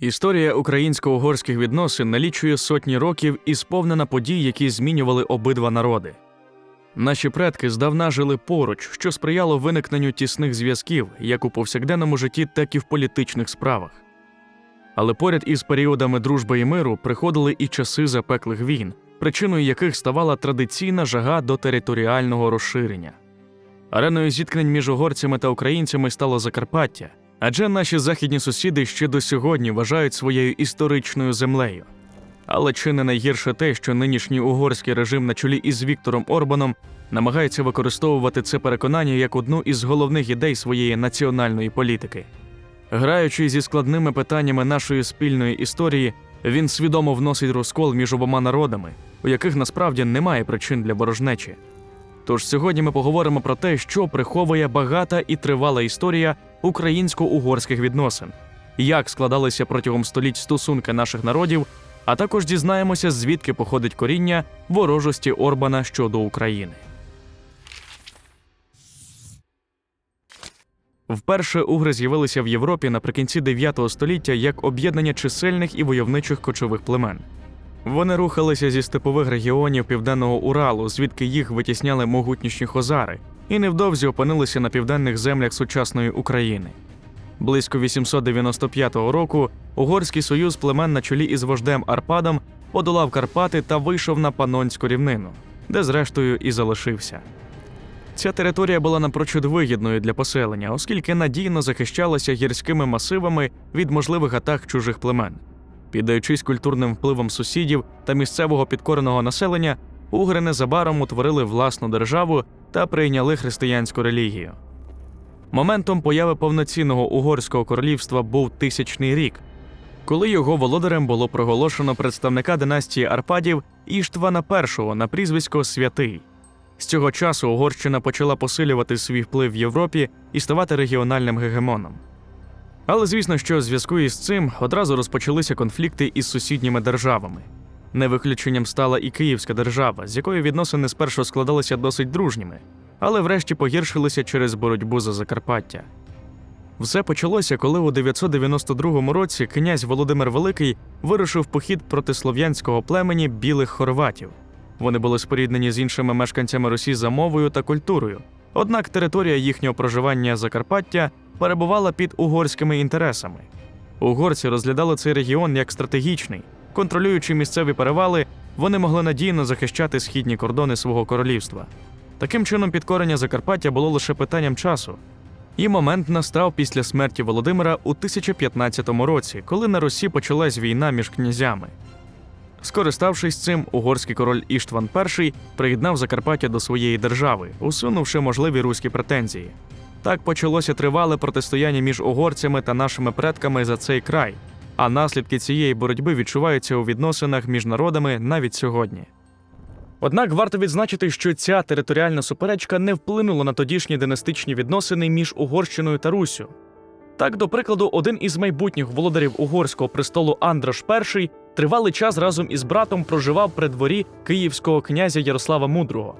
Історія українсько-угорських відносин налічує сотні років і сповнена подій, які змінювали обидва народи. Наші предки здавна жили поруч, що сприяло виникненню тісних зв'язків як у повсякденному житті, так і в політичних справах. Але поряд із періодами дружби і миру приходили і часи запеклих війн, причиною яких ставала традиційна жага до територіального розширення. Ареною зіткнень між угорцями та українцями стало Закарпаття, адже наші західні сусіди ще до сьогодні вважають своєю історичною землею. Але чи не найгірше те, що нинішній угорський режим на чолі із Віктором Орбаном намагається використовувати це переконання як одну із головних ідей своєї національної політики. Граючи зі складними питаннями нашої спільної історії, він свідомо вносить розкол між обома народами, у яких насправді немає причин для ворожнечі. Тож сьогодні ми поговоримо про те, що приховує багата і тривала історія українсько-угорських відносин, як складалися протягом століть стосунки наших народів, а також дізнаємося, звідки походить коріння ворожості Орбана щодо України. Вперше угри з'явилися в Європі наприкінці 9 століття як об'єднання чисельних і войовничих кочових племен. Вони рухалися зі степових регіонів південного Уралу, звідки їх витісняли могутніші хозари, і невдовзі опинилися на південних землях сучасної України. Близько 895 року Угорський союз племен на чолі із вождем Арпадом подолав Карпати та вийшов на Панонську рівнину, де зрештою і залишився. Ця територія була напрочуд вигідною для поселення, оскільки надійно захищалася гірськими масивами від можливих атак чужих племен. Піддаючись культурним впливам сусідів та місцевого підкореного населення, угри незабаром утворили власну державу та прийняли християнську релігію. Моментом появи повноцінного угорського королівства був тисячний рік, коли його володарем було проголошено представника династії Арпадів Іштвана І на прізвисько Святий. З цього часу Угорщина почала посилювати свій вплив в Європі і ставати регіональним гегемоном. Але звісно, що в зв'язку із цим одразу розпочалися конфлікти із сусідніми державами. Не виключенням стала і Київська держава, з якою відносини спершу складалися досить дружніми, але врешті погіршилися через боротьбу за Закарпаття. Все почалося, коли у 992 році князь Володимир Великий вирушив похід проти слов'янського племені білих хорватів. Вони були споріднені з іншими мешканцями Русі за мовою та культурою. Однак територія їхнього проживання Закарпаття перебувала під угорськими інтересами. Угорці розглядали цей регіон як стратегічний, контролюючи місцеві перевали, вони могли надійно захищати східні кордони свого королівства. Таким чином, підкорення Закарпаття було лише питанням часу. І момент настав після смерті Володимира у 1015 році, коли на Русі почалась війна між князями. Скориставшись цим, угорський король Іштван І приєднав Закарпаття до своєї держави, усунувши можливі руські претензії. Так почалося тривале протистояння між угорцями та нашими предками за цей край, а наслідки цієї боротьби відчуваються у відносинах між народами навіть сьогодні. Однак варто відзначити, що ця територіальна суперечка не вплинула на тодішні династичні відносини між Угорщиною та Руссю. Так, до прикладу, один із майбутніх володарів угорського престолу Андраш І тривалий час разом із братом проживав при дворі київського князя Ярослава Мудрого.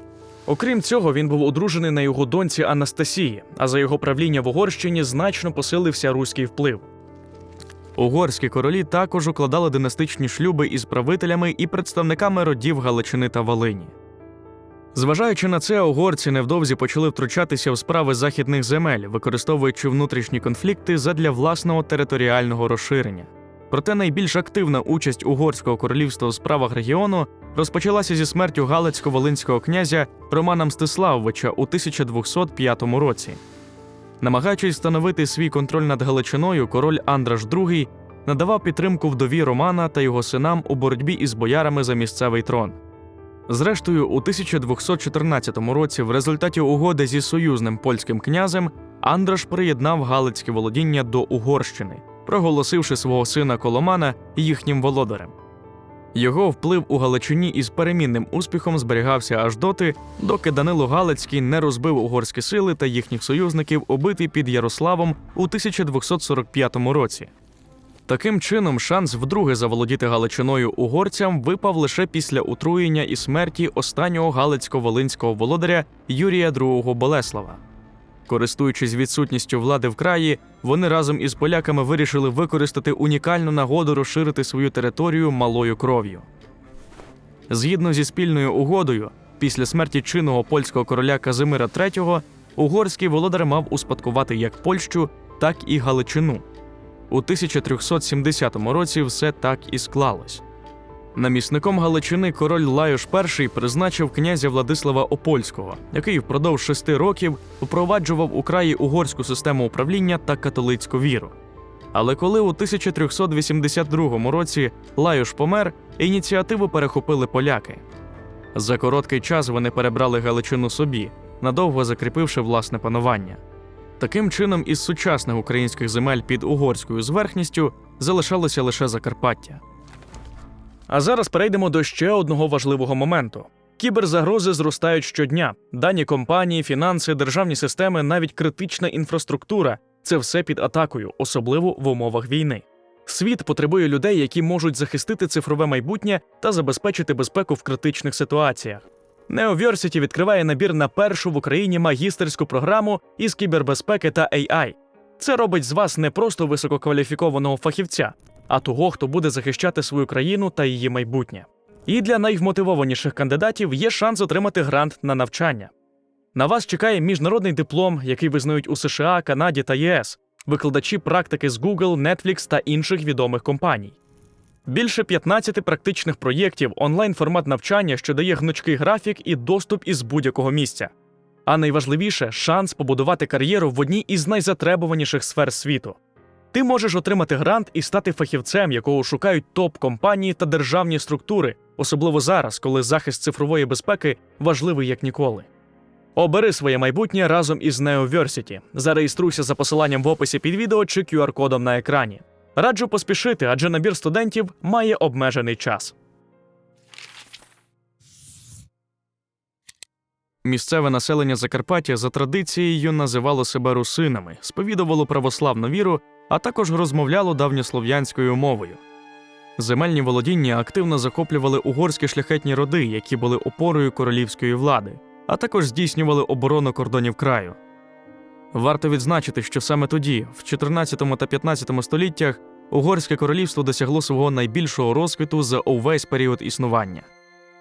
Окрім цього, він був одружений на його доньці Анастасії, а за його правління в Угорщині значно посилився руський вплив. Угорські королі також укладали династичні шлюби із правителями і представниками родів Галичини та Волині. Зважаючи на це, угорці невдовзі почали втручатися в справи західних земель, використовуючи внутрішні конфлікти задля власного територіального розширення. Проте найбільш активна участь угорського королівства у справах регіону розпочалася зі смертю галицько-волинського князя Романа Мстиславовича у 1205 році. Намагаючись встановити свій контроль над Галичиною, король Андраш II надавав підтримку вдові Романа та його синам у боротьбі із боярами за місцевий трон. Зрештою, у 1214 році, в результаті угоди зі союзним польським князем, Андраш приєднав галицьке володіння до Угорщини, проголосивши свого сина Коломана їхнім володарем. Його вплив у Галичині із перемінним успіхом зберігався аж доти, доки Данило Галицький не розбив угорські сили та їхніх союзників, убитий під Ярославом у 1245 році. Таким чином, шанс вдруге заволодіти Галичиною угорцям випав лише після отруєння і смерті останнього галицько-волинського володаря Юрія II Болеслава. Користуючись відсутністю влади в краї, вони разом із поляками вирішили використати унікальну нагоду розширити свою територію малою кров'ю. Згідно зі спільною угодою, після смерті чинного польського короля Казимира III, угорський володар мав успадкувати як Польщу, так і Галичину. У 1370 році все так і склалось. Намісником Галичини король Лайош І призначив князя Владислава Опольського, який впродовж шести років впроваджував у краї угорську систему управління та католицьку віру. Але коли у 1382 році Лайош помер, ініціативу перехопили поляки. За короткий час вони перебрали Галичину собі, надовго закріпивши власне панування. Таким чином, із сучасних українських земель під угорською зверхністю залишалося лише Закарпаття. А зараз перейдемо до ще одного важливого моменту. Кіберзагрози зростають щодня. Дані компанії, фінанси, державні системи, навіть критична інфраструктура це все під атакою, особливо в умовах війни. Світ потребує людей, які можуть захистити цифрове майбутнє та забезпечити безпеку в критичних ситуаціях. Неоверсіті відкриває набір на першу в Україні магістерську програму із кібербезпеки та AI. Це робить з вас не просто висококваліфікованого фахівця, а того, хто буде захищати свою країну та її майбутнє. І для найвмотивованіших кандидатів є шанс отримати грант на навчання. На вас чекає міжнародний диплом, який визнають у США, Канаді та ЄС, викладачі практики з Google, Netflix та інших відомих компаній. Більше 15 практичних проєктів, онлайн-формат навчання, що дає гнучкий графік і доступ із будь-якого місця. А найважливіше шанс побудувати кар'єру в одній із найзатребуваніших сфер світу. Ти можеш отримати грант і стати фахівцем, якого шукають топ-компанії та державні структури, особливо зараз, коли захист цифрової безпеки важливий як ніколи. Обери своє майбутнє разом із Neoversity. Зареєструйся за посиланням в описі під відео чи QR-кодом на екрані. Раджу поспішити, адже набір студентів має обмежений час. Місцеве населення Закарпаття за традицією називало себе русинами, сповідувало православну віру, а також розмовляло давньослов'янською мовою. Земельні володіння активно захоплювали угорські шляхетні роди, які були опорою королівської влади, а також здійснювали оборону кордонів краю. Варто відзначити, що саме тоді, в 14 та 15 століттях, угорське королівство досягло свого найбільшого розквіту за увесь період існування.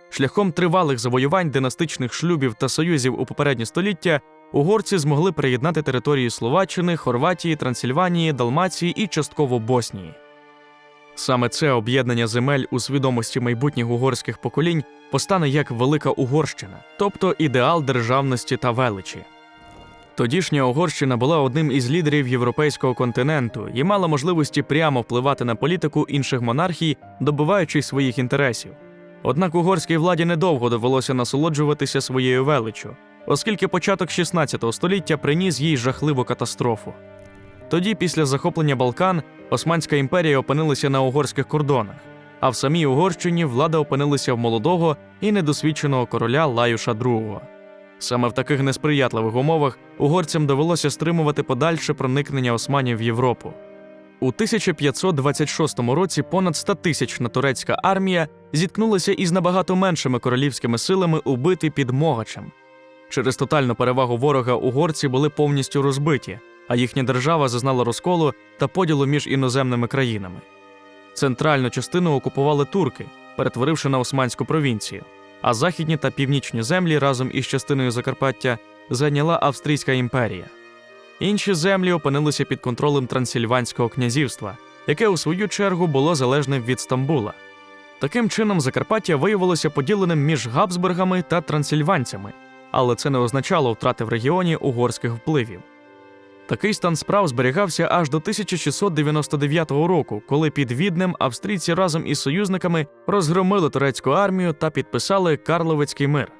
Шляхом тривалих завоювань, династичних шлюбів та союзів у попередні століття угорці змогли приєднати території Словаччини, Хорватії, Трансильванії, Далмації і частково Боснії. Саме це об'єднання земель у свідомості майбутніх угорських поколінь постане як Велика Угорщина, тобто ідеал державності та величі. Тодішня Угорщина була одним із лідерів європейського континенту і мала можливості прямо впливати на політику інших монархій, добиваючись своїх інтересів. Однак угорській владі недовго довелося насолоджуватися своєю величчю, оскільки початок 16 століття приніс їй жахливу катастрофу. Тоді, після захоплення Балкан, Османська імперія опинилася на угорських кордонах, а в самій Угорщині влада опинилася в молодого і недосвідченого короля Лаюша II. Саме в таких несприятливих умовах угорцям довелося стримувати подальше проникнення османів в Європу. У 1526 році понад 100-тисячна турецька армія зіткнулася із набагато меншими королівськими силами у битві під Могачем. Через тотальну перевагу ворога угорці були повністю розбиті, а їхня держава зазнала розколу та поділу між іноземними країнами. Центральну частину окупували турки, перетворивши на османську провінцію, а західні та північні землі разом із частиною Закарпаття зайняла Австрійська імперія. Інші землі опинилися під контролем Трансильванського князівства, яке у свою чергу було залежним від Стамбула. Таким чином, Закарпаття виявилося поділеним між Габсбургами та трансильванцями, але це не означало втрати в регіоні угорських впливів. Такий стан справ зберігався аж до 1699 року, коли під Віднем австрійці разом із союзниками розгромили турецьку армію та підписали Карловицький мир.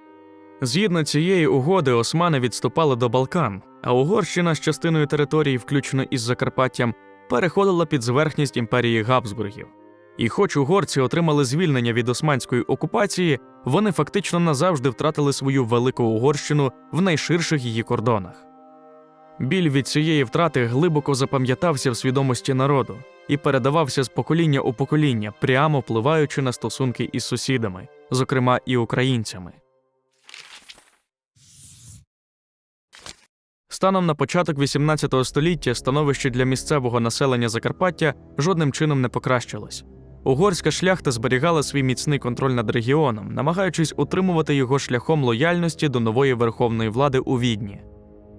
Згідно цієї угоди, османи відступали до Балкан, а Угорщина з частиною території, включно із Закарпаттям, переходила під зверхність імперії Габсбургів. І хоч угорці отримали звільнення від османської окупації, вони фактично назавжди втратили свою велику Угорщину в найширших її кордонах. Біль від цієї втрати глибоко запам'ятався в свідомості народу і передавався з покоління у покоління, прямо впливаючи на стосунки із сусідами, зокрема і українцями. Станом на початок XVIII століття становище для місцевого населення Закарпаття жодним чином не покращилось. Угорська шляхта зберігала свій міцний контроль над регіоном, намагаючись утримувати його шляхом лояльності до нової верховної влади у Відні.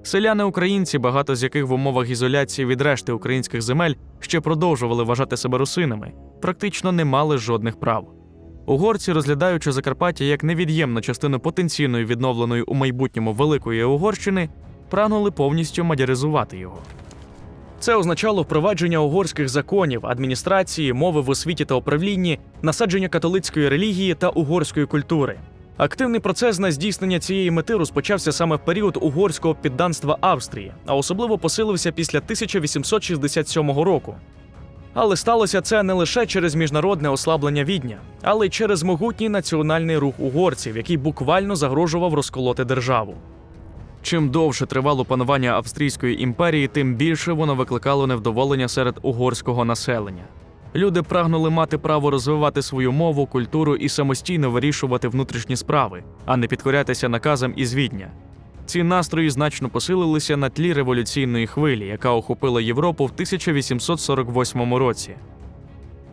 Селяни українці, багато з яких в умовах ізоляції від решти українських земель ще продовжували вважати себе русинами, практично не мали жодних прав. Угорці, розглядаючи Закарпаття як невід'ємну частину потенційної відновленої у майбутньому Великої Угорщини, прагнули повністю мадяризувати його. Це означало впровадження угорських законів, адміністрації, мови в освіті та управлінні, насадження католицької релігії та угорської культури. Активний процес на здійснення цієї мети розпочався саме в період угорського підданства Австрії, а особливо посилився після 1867 року. Але сталося це не лише через міжнародне ослаблення відня, але й через могутній національний рух угорців, який буквально загрожував розколоти державу. Чим довше тривало панування Австрійської імперії, тим більше воно викликало невдоволення серед угорського населення. Люди прагнули мати право розвивати свою мову, культуру і самостійно вирішувати внутрішні справи, а не підкорятися наказам із Відня. Ці настрої значно посилилися на тлі революційної хвилі, яка охопила Європу в 1848 році.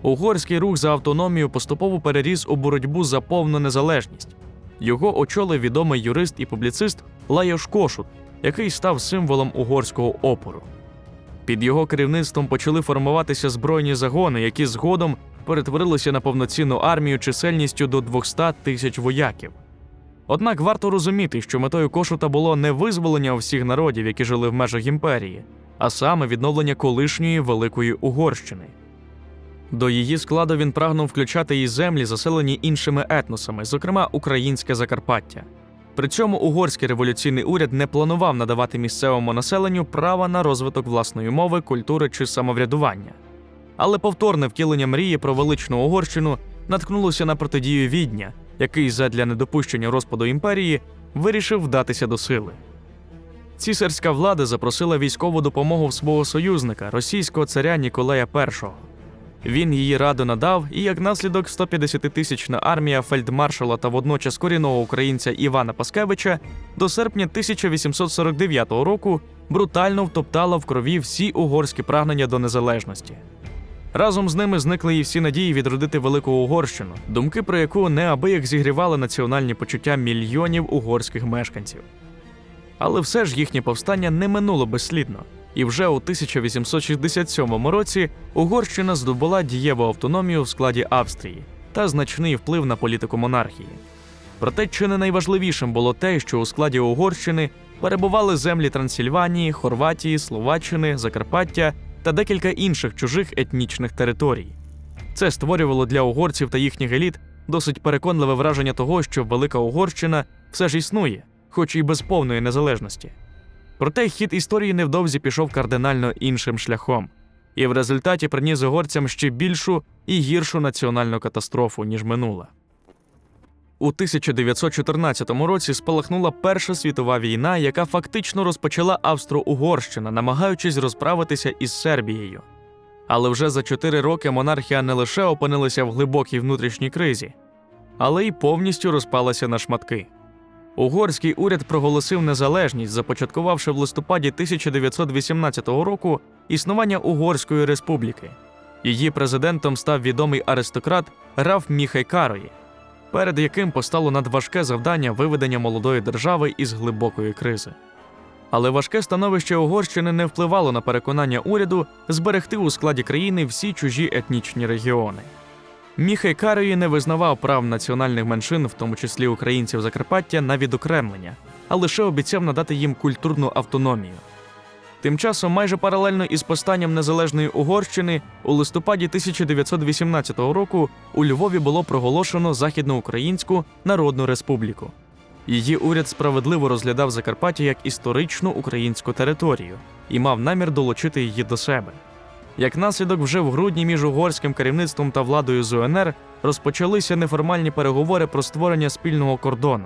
Угорський рух за автономію поступово переріс у боротьбу за повну незалежність. Його очолив відомий юрист і публіцист Лайош Кошут, який став символом угорського опору. Під його керівництвом почали формуватися збройні загони, які згодом перетворилися на повноцінну армію чисельністю до 200 тисяч вояків. Однак варто розуміти, що метою Кошута було не визволення всіх народів, які жили в межах імперії, а саме відновлення колишньої Великої Угорщини. До її складу він прагнув включати і землі, заселені іншими етносами, зокрема українське Закарпаття. При цьому угорський революційний уряд не планував надавати місцевому населенню права на розвиток власної мови, культури чи самоврядування. Але повторне втілення мрії про величну Угорщину наткнулося на протидію відня, який задля недопущення розпаду імперії вирішив вдатися до сили. Цісарська влада запросила військову допомогу в свого союзника, російського царя Ніколая І. Він її радо надав, і як наслідок 150-тисячна армія фельдмаршала та водночас корінного українця Івана Паскевича до серпня 1849 року брутально втоптала в крові всі угорські прагнення до незалежності. Разом з ними зникли і всі надії відродити Велику Угорщину, думки про яку неабияк зігрівали національні почуття мільйонів угорських мешканців. Але все ж їхнє повстання не минуло безслідно, і вже у 1867 році Угорщина здобула дієву автономію в складі Австрії та значний вплив на політику монархії. Проте чи не найважливішим було те, що у складі Угорщини перебували землі Трансильванії, Хорватії, Словаччини, Закарпаття та декілька інших чужих етнічних територій. Це створювало для угорців та їхніх еліт досить переконливе враження того, що Велика Угорщина все ж існує, хоч і без повної незалежності. Проте хід історії невдовзі пішов кардинально іншим шляхом, і в результаті приніс угорцям ще більшу і гіршу національну катастрофу, ніж минула. У 1914 році спалахнула Перша світова війна, яка фактично розпочала Австро-Угорщина, намагаючись розправитися із Сербією. Але вже за чотири роки монархія не лише опинилася в глибокій внутрішній кризі, але й повністю розпалася на шматки. Угорський уряд проголосив незалежність, започаткувавши в листопаді 1918 року існування Угорської республіки. Її президентом став відомий аристократ Раф Міхай Карої, перед яким постало надважке завдання виведення молодої держави із глибокої кризи. Але важке становище Угорщини не впливало на переконання уряду зберегти у складі країни всі чужі етнічні регіони. Міхай Карої не визнавав прав національних меншин, в тому числі українців Закарпаття, на відокремлення, а лише обіцяв надати їм культурну автономію. Тим часом, майже паралельно із повстанням незалежної Угорщини, у листопаді 1918 року у Львові було проголошено Західноукраїнську Народну Республіку. Її уряд справедливо розглядав Закарпаття як історичну українську територію і мав намір долучити її до себе. Як наслідок, вже в грудні між угорським керівництвом та владою з УНР розпочалися неформальні переговори про створення спільного кордону.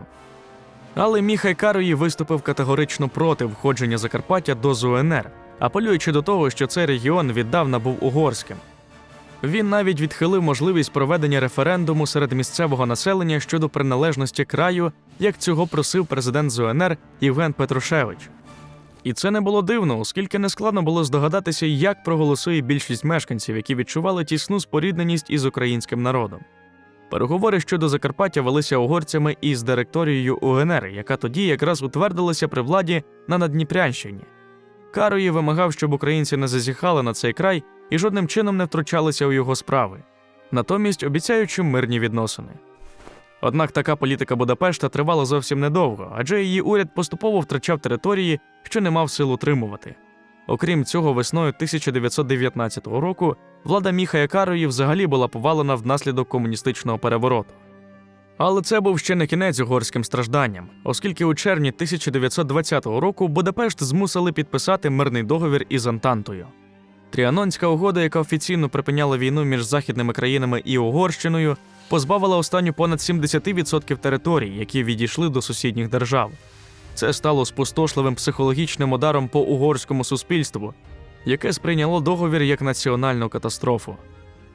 Але Міхай Карої виступив категорично проти входження Закарпаття до ЗУНР, апелюючи до того, що цей регіон віддавна був угорським. Він навіть відхилив можливість проведення референдуму серед місцевого населення щодо приналежності краю, як цього просив президент ЗУНР Євген Петрушевич. І це не було дивно, оскільки нескладно було здогадатися, як проголосує більшість мешканців, які відчували тісну спорідненість із українським народом. Переговори щодо Закарпаття велися угорцями із директорією УНР, яка тоді якраз утвердилася при владі на Надніпрянщині. Карої вимагав, щоб українці не зазіхали на цей край і жодним чином не втручалися у його справи, натомість обіцяючи мирні відносини. Однак така політика Будапешта тривала зовсім недовго, адже її уряд поступово втрачав території, що не мав сил утримувати. Окрім цього, весною 1919 року влада Міхая Карої взагалі була повалена внаслідок комуністичного перевороту. Але це був ще не кінець угорським стражданням, оскільки у червні 1920 року Будапешт змусили підписати мирний договір із Антантою. Тріанонська угода, яка офіційно припиняла війну між західними країнами і Угорщиною, позбавила останню понад 70% територій, які відійшли до сусідніх держав. Це стало спустошливим психологічним ударом по угорському суспільству, яке сприйняло договір як національну катастрофу.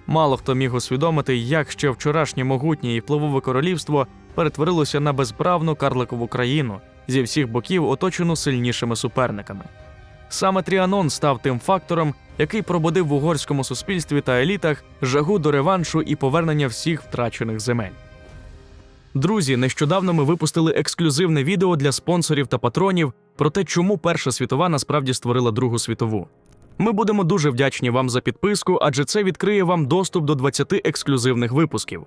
Мало хто міг усвідомити, як ще вчорашнє могутнє і впливове королівство перетворилося на безправну карликову країну зі всіх боків, оточену сильнішими суперниками. Саме Тріанон став тим фактором, який пробудив в угорському суспільстві та елітах жагу до реваншу і повернення всіх втрачених земель. Друзі, нещодавно ми випустили ексклюзивне відео для спонсорів та патронів про те, чому Перша світова насправді створила Другу світову. Ми будемо дуже вдячні вам за підписку, адже це відкриє вам доступ до 20 ексклюзивних випусків.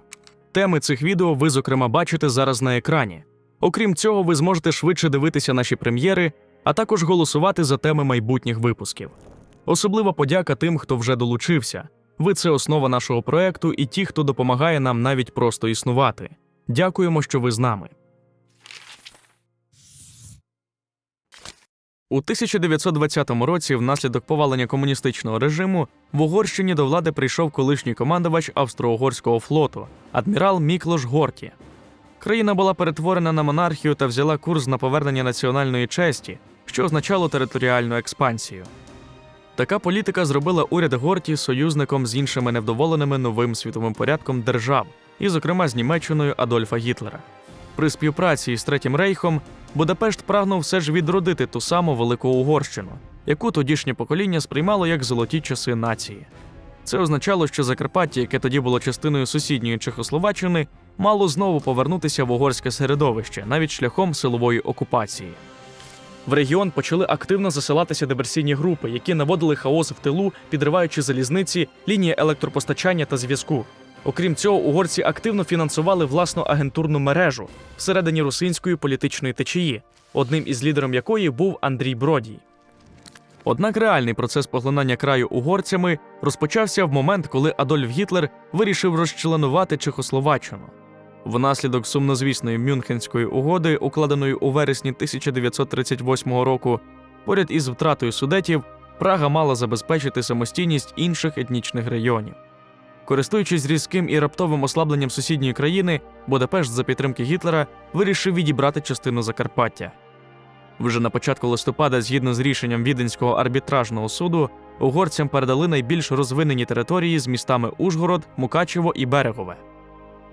Теми цих відео ви, зокрема, бачите зараз на екрані. Окрім цього, ви зможете швидше дивитися наші прем'єри, а також голосувати за теми майбутніх випусків. Особлива подяка тим, хто вже долучився. Ви це основа нашого проекту і ті, хто допомагає нам навіть просто існувати. Дякуємо, що ви з нами. У 1920 році, внаслідок повалення комуністичного режиму, в Угорщині до влади прийшов колишній командувач Австро-Угорського флоту адмірал Міклош Горкі. Країна була перетворена на монархію та взяла курс на повернення національної честі, що означало територіальну експансію. Така політика зробила уряд Горті союзником з іншими невдоволеними новим світовим порядком держав, і, зокрема, з Німеччиною Адольфа Гітлера. При співпраці із Третім Рейхом Будапешт прагнув все ж відродити ту саму велику Угорщину, яку тодішнє покоління сприймало як золоті часи нації. Це означало, що Закарпаття, яке тоді було частиною сусідньої Чехословаччини, мало знову повернутися в угорське середовище навіть шляхом силової окупації. В регіон почали активно засилатися диверсійні групи, які наводили хаос в тилу, підриваючи залізниці, лінії електропостачання та зв'язку. Окрім цього, угорці активно фінансували власну агентурну мережу всередині русинської політичної течії, одним із лідером якої був Андрій Бродій. Однак реальний процес поглинання краю угорцями розпочався в момент, коли Адольф Гітлер вирішив розчленувати Чехословаччину. Внаслідок сумнозвісної Мюнхенської угоди, укладеної у вересні 1938 року, поряд із втратою судетів, Прага мала забезпечити самостійність інших етнічних районів. Користуючись різким і раптовим ослабленням сусідньої країни, Будапешт за підтримки Гітлера вирішив відібрати частину Закарпаття. Вже на початку листопада, згідно з рішенням Віденського арбітражного суду, угорцям передали найбільш розвинені території з містами Ужгород, Мукачево і Берегове.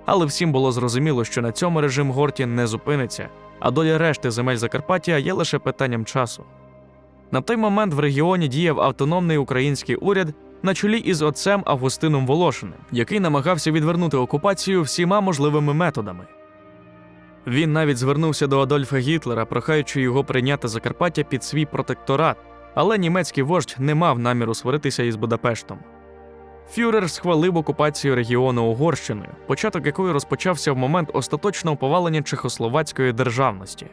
Але всім було зрозуміло, що на цьому режим Горті не зупиниться, а доля решти земель Закарпаття є лише питанням часу. На той момент в регіоні діяв автономний український уряд на чолі із отцем Августином Волошиним, який намагався відвернути окупацію всіма можливими методами. Він навіть звернувся до Адольфа Гітлера, прохаючи його прийняти Закарпаття під свій протекторат, але німецький вождь не мав наміру сваритися із Будапештом. Фюрер схвалив окупацію регіону Угорщиною, початок якої розпочався в момент остаточного повалення Чехословацької державності.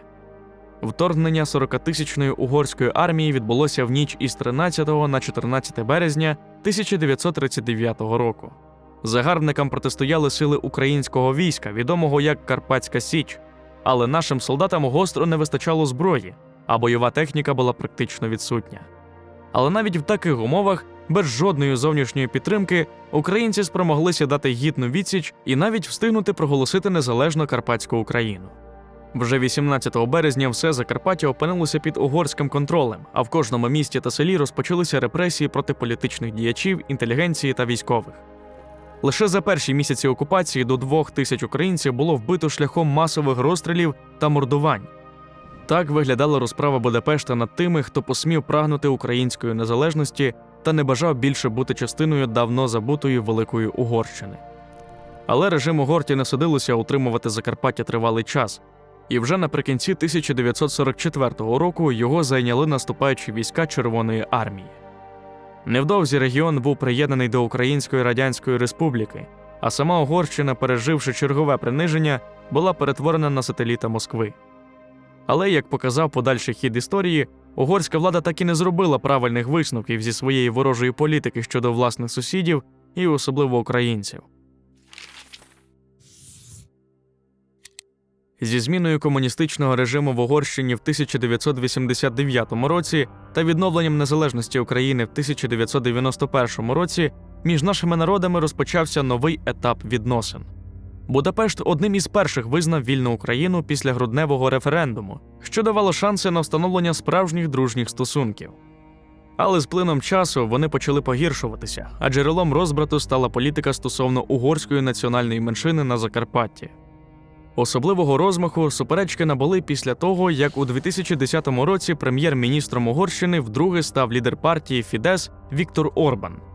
Вторгнення 40-тисячної угорської армії відбулося в ніч із 13 на 14 березня 1939 року. Загарбникам протистояли сили українського війська, відомого як Карпатська Січ, але нашим солдатам гостро не вистачало зброї, а бойова техніка була практично відсутня. Але навіть в таких умовах, без жодної зовнішньої підтримки, українці спромоглися дати гідну відсіч і навіть встигнути проголосити незалежну Карпатську Україну. Вже 18 березня все Закарпаття опинилося під угорським контролем, а в кожному місті та селі розпочалися репресії проти політичних діячів, інтелігенції та військових. Лише за перші місяці окупації до двох тисяч українців було вбито шляхом масових розстрілів та мордувань. Так виглядала розправа Будапешта над тими, хто посмів прагнути української незалежності та не бажав більше бути частиною давно забутої Великої Угорщини. Але режиму Горті не судилося утримувати Закарпаття тривалий час, і вже наприкінці 1944 року його зайняли наступаючі війська Червоної армії. Невдовзі регіон був приєднаний до Української Радянської Республіки, а сама Угорщина, переживши чергове приниження, була перетворена на сателіта Москви. Але, як показав подальший хід історії, угорська влада так і не зробила правильних висновків зі своєї ворожої політики щодо власних сусідів і особливо українців. Зі зміною комуністичного режиму в Угорщині в 1989 році та відновленням незалежності України в 1991 році між нашими народами розпочався новий етап відносин. Будапешт одним із перших визнав вільну Україну після грудневого референдуму, що давало шанси на встановлення справжніх дружніх стосунків. Але з плином часу вони почали погіршуватися, а джерелом розбрату стала політика стосовно угорської національної меншини на Закарпатті. Особливого розмаху суперечки набули після того, як у 2010 році прем'єр-міністром Угорщини вдруге став лідер партії Фідес Віктор Орбан.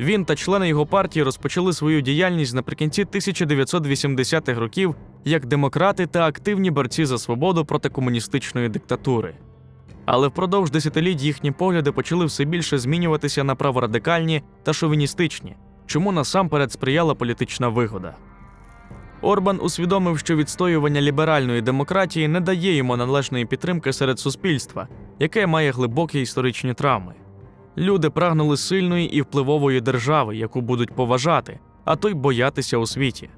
Він та члени його партії розпочали свою діяльність наприкінці 1980-х років як демократи та активні борці за свободу проти комуністичної диктатури. Але впродовж десятиліть їхні погляди почали все більше змінюватися на праворадикальні та шовіністичні, чому насамперед сприяла політична вигода. Орбан усвідомив, що відстоювання ліберальної демократії не дає йому належної підтримки серед суспільства, яке має глибокі історичні травми. Люди прагнули сильної і впливової держави, яку будуть поважати, а то й боятися у світі.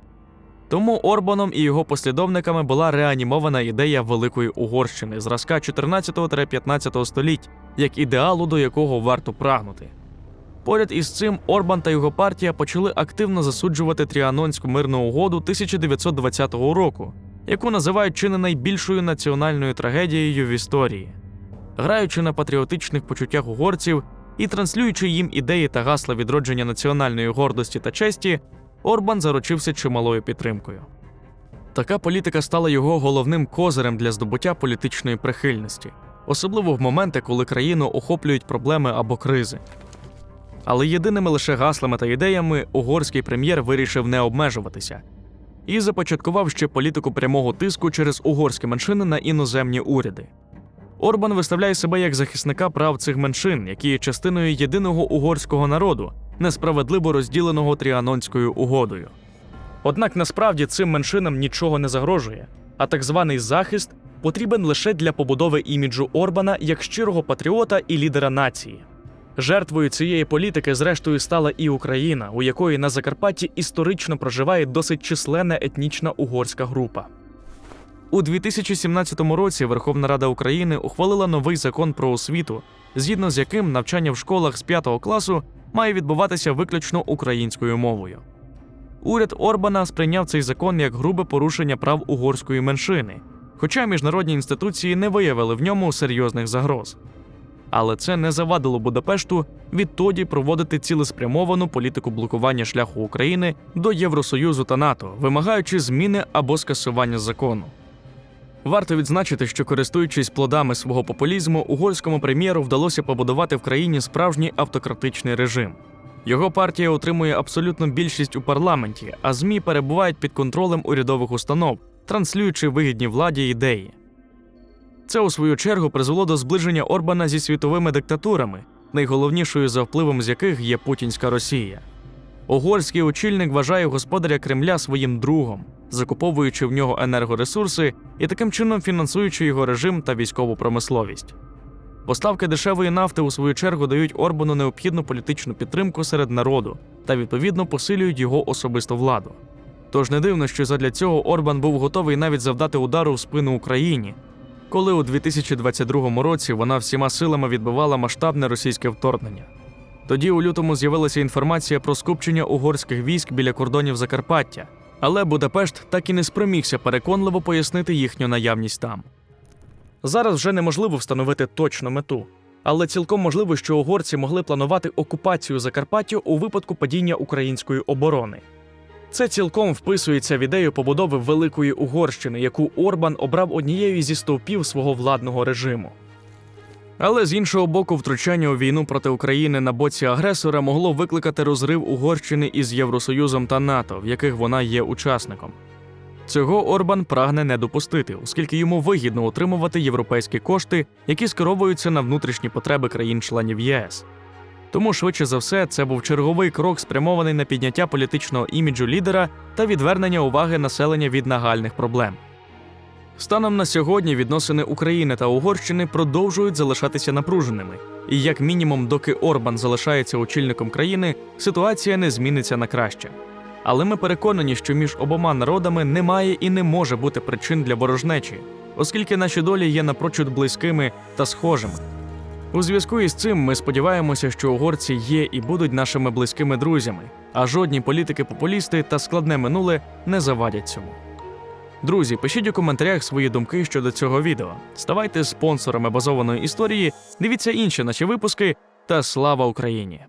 Тому Орбаном і його послідовниками була реанімована ідея Великої Угорщини зразка 14-15 століть, як ідеалу, до якого варто прагнути. Поряд із цим Орбан та його партія почали активно засуджувати Тріанонську мирну угоду 1920 року, яку називають чи не найбільшою національною трагедією в історії. Граючи на патріотичних почуттях угорців і транслюючи їм ідеї та гасла відродження національної гордості та честі, Орбан заручився чималою підтримкою. Така політика стала його головним козирем для здобуття політичної прихильності, особливо в моменти, коли країну охоплюють проблеми або кризи. Але єдиними лише гаслами та ідеями угорський прем'єр вирішив не обмежуватися і започаткував ще політику прямого тиску через угорські меншини на іноземні уряди. Орбан виставляє себе як захисника прав цих меншин, які є частиною єдиного угорського народу, несправедливо розділеного Тріанонською угодою. Однак насправді цим меншинам нічого не загрожує, а так званий захист потрібен лише для побудови іміджу Орбана як щирого патріота і лідера нації. Жертвою цієї політики, зрештою, стала і Україна, у якої на Закарпатті історично проживає досить численна етнічна угорська група. У 2017 році Верховна Рада України ухвалила новий закон про освіту, згідно з яким навчання в школах з 5 класу має відбуватися виключно українською мовою. Уряд Орбана сприйняв цей закон як грубе порушення прав угорської меншини, хоча міжнародні інституції не виявили в ньому серйозних загроз. Але це не завадило Будапешту відтоді проводити цілеспрямовану політику блокування шляху України до Євросоюзу та НАТО, вимагаючи зміни або скасування закону. Варто відзначити, що користуючись плодами свого популізму, угорському прем'єру вдалося побудувати в країні справжній автократичний режим. Його партія отримує абсолютну більшість у парламенті, а ЗМІ перебувають під контролем урядових установ, транслюючи вигідні владі ідеї. Це, у свою чергу, призвело до зближення Орбана зі світовими диктатурами, найголовнішою за впливом з яких є Путінська Росія. Угорський очільник вважає господаря Кремля своїм другом, закуповуючи в нього енергоресурси і таким чином фінансуючи його режим та військову промисловість. Поставки дешевої нафти, у свою чергу, дають Орбану необхідну політичну підтримку серед народу та відповідно посилюють його особисту владу. Тож не дивно, що задля цього Орбан був готовий навіть завдати удару в спину Україні, коли у 2022 році вона всіма силами відбивала масштабне російське вторгнення. Тоді у лютому з'явилася інформація про скупчення угорських військ біля кордонів Закарпаття, але Будапешт так і не спромігся переконливо пояснити їхню наявність там. Зараз вже неможливо встановити точну мету, але цілком можливо, що угорці могли планувати окупацію Закарпаття у випадку падіння української оборони. Це цілком вписується в ідею побудови великої Угорщини, яку Орбан обрав однією зі стовпів свого владного режиму. Але з іншого боку, втручання у війну проти України на боці агресора могло викликати розрив Угорщини із Євросоюзом та НАТО, в яких вона є учасником. Цього Орбан прагне не допустити, оскільки йому вигідно отримувати європейські кошти, які скеровуються на внутрішні потреби країн-членів ЄС. Тому, швидше за все, це був черговий крок, спрямований на підняття політичного іміджу лідера та відвернення уваги населення від нагальних проблем. Станом на сьогодні відносини України та Угорщини продовжують залишатися напруженими, і як мінімум, доки Орбан залишається очільником країни, ситуація не зміниться на краще. Але ми переконані, що між обома народами немає і не може бути причин для ворожнечі, оскільки наші долі є напрочуд близькими та схожими. У зв'язку із цим ми сподіваємося, що угорці є і будуть нашими близькими друзями, а жодні політики-популісти та складне минуле не завадять цьому. Друзі, пишіть у коментарях свої думки щодо цього відео. Ставайте спонсорами базованої історії, дивіться інші наші випуски та слава Україні!